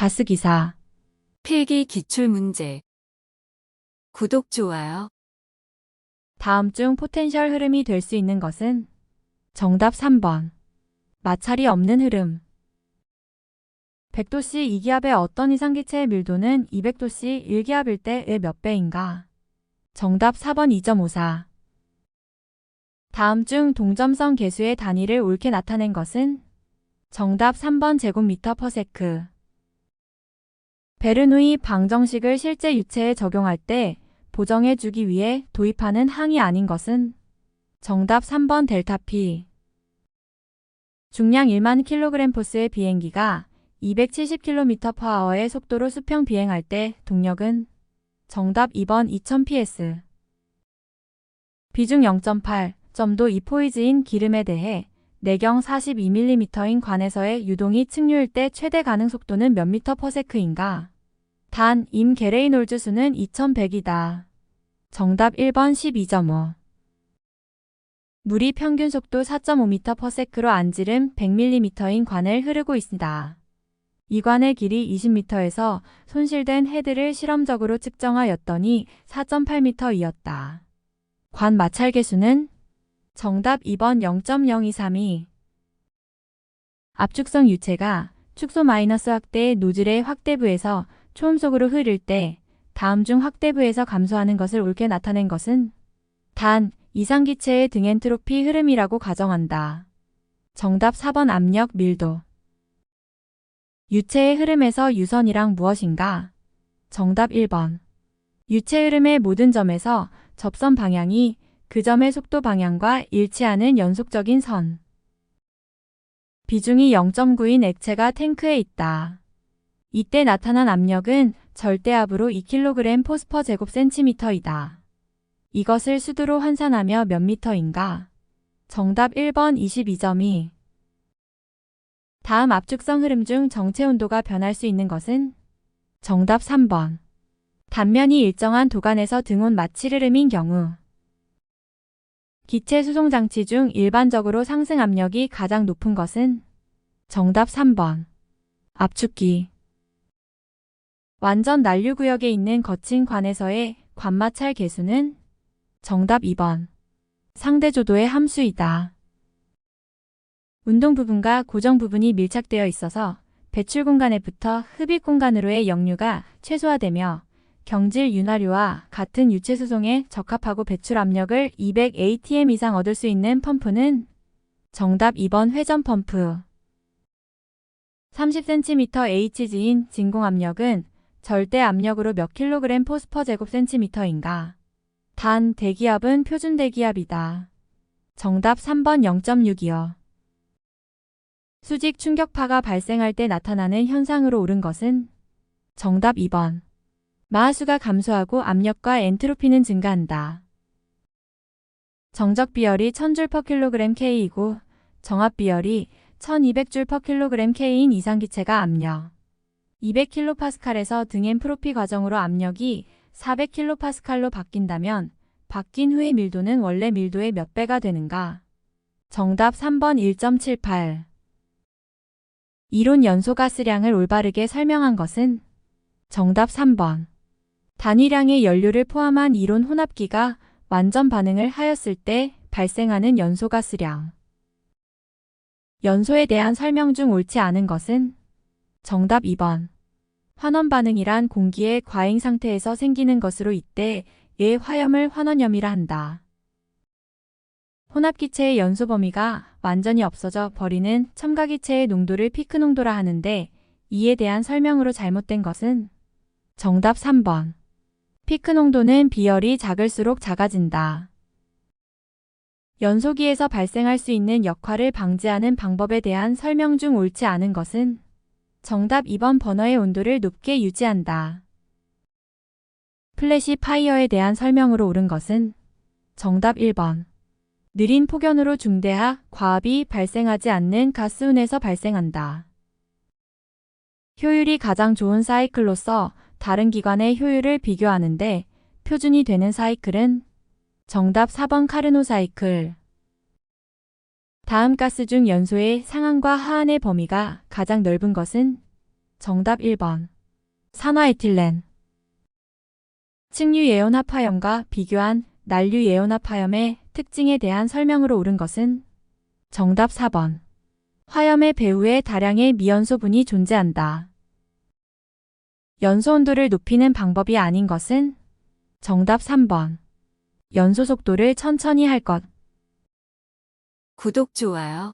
가스기사. 필기 기출 문제. 구독, 좋아요. 다음 중 포텐셜 흐름이 될 수 있는 것은 정답 3번. 마찰이 없는 흐름. 100도씨 2기압의 어떤 이상기체의 밀도는 200도씨 1기압일 때의 몇 배인가? 정답 4번 2.54. 다음 중 동점성 계수의 단위를 옳게 나타낸 것은 정답 3번 제곱미터 퍼세크. 베르누이 방정식을 실제 유체에 적용할 때 보정해 주기 위해 도입하는 항이 아닌 것은 정답 3번 델타 P. 중량 1만 킬로그램 포스의 비행기가 270km/h의 속도로 수평 비행할 때 동력은 정답 2번 2000ps. 비중 0.8 점도 2포이즈인 기름에 대해 내경 42mm인 관에서의 유동이 측류일 때 최대 가능 속도는 몇 미터 퍼세크인가? 단, 임 게레이놀즈 수는 2100이다. 정답 1번 12.5. 물이 평균 속도 4.5m 퍼세크로 안지름 100mm인 관을 흐르고 있습니다. 이 관의 길이 20m에서 손실된 헤드를 실험적으로 측정하였더니 4.8m이었다. 관 마찰 계수는 정답 2번 0.0232. 압축성 유체가 축소 마이너스 확대의 노즐의 확대부에서 초음속으로 흐를 때 다음 중 확대부에서 감소하는 것을 옳게 나타낸 것은 단 이상기체의 등엔트로피 흐름이라고 가정한다. 정답 4번 압력 밀도. 유체의 흐름에서 유선이랑 무엇인가? 정답 1번. 유체 흐름의 모든 점에서 접선 방향이 그 점의 속도 방향과 일치하는 연속적인 선. 비중이 0.9인 액체가 탱크에 있다. 이때 나타난 압력은 절대압으로 2kg 포스퍼 제곱 센티미터이다. 이것을 수두로 환산하며 몇 미터인가? 정답 1번 22.2. 다음 압축성 흐름 중 정체 온도가 변할 수 있는 것은 정답 3번. 단면이 일정한 도관에서 등온 마찰 흐름인 경우. 기체 수송 장치 중 일반적으로 상승 압력이 가장 높은 것은 정답 3번. 압축기. 완전 난류 구역에 있는 거친 관에서의 관마찰 계수는 정답 2번. 상대 조도의 함수이다. 운동 부분과 고정 부분이 밀착되어 있어서 배출 공간에부터 흡입 공간으로의 역류가 최소화되며 경질 윤활유와 같은 유체 수송에 적합하고 배출 압력을 200 atm 이상 얻을 수 있는 펌프는 정답 2번 회전 펌프. 30cm Hg인 진공 압력은 절대 압력으로 몇 킬로그램 포스퍼 제곱 센티미터인가? 단 대기압은 표준 대기압이다. 정답 3번 0.6이요. 수직 충격파가 발생할 때 나타나는 현상으로 옳은 것은 정답 2번. 마하수가 감소하고 압력과 엔트로피는 증가한다. 정적 비열이 1000줄 per 킬로그램 K이고 정압 비열이 1200줄 per 킬로그램 K인 이상 기체가 압력 200kPa에서 등 엔 프로피 과정으로 압력이 400kPa로 바뀐다면 바뀐 후의 밀도는 원래 밀도의 몇 배가 되는가? 정답 3번 1.78 이론 연소 가스량을 올바르게 설명한 것은 정답 3번. 단위량의 연료를 포함한 이론 혼합기가 완전 반응을 하였을 때 발생하는 연소 가스량. 연소에 대한 설명 중 옳지 않은 것은 정답 2번. 환원 반응이란 공기의 과잉 상태에서 생기는 것으로 이때 의 화염을 환원염이라 한다. 혼합기체의 연소 범위가 완전히 없어져 버리는 첨가기체의 농도를 피크 농도라 하는데 이에 대한 설명으로 잘못된 것은 정답 3번. 피크 농도는 비열이 작을수록 작아진다. 연소기에서 발생할 수 있는 역할을 방지하는 방법에 대한 설명 중 옳지 않은 것은 정답 2번 버너의 온도를 높게 유지한다. 플래시 파이어에 대한 설명으로 옳은 것은 정답 1번. 느린 폭연으로 중대하 과압이 발생하지 않는 가스운에서 발생한다. 효율이 가장 좋은 사이클로서 다른 기관의 효율을 비교하는데 표준이 되는 사이클은 정답 4번 카르노 사이클. 다음 가스 중 연소의 상한과 하한의 범위가 가장 넓은 것은 정답 1번. 산화에틸렌. 층류 예온합화염과 비교한 난류 예온합화염의 특징에 대한 설명으로 옳은 것은 정답 4번. 화염의 배후에 다량의 미연소분이 존재한다. 연소 온도를 높이는 방법이 아닌 것은 정답 3번. 연소 속도를 천천히 할 것. 구독, 좋아요.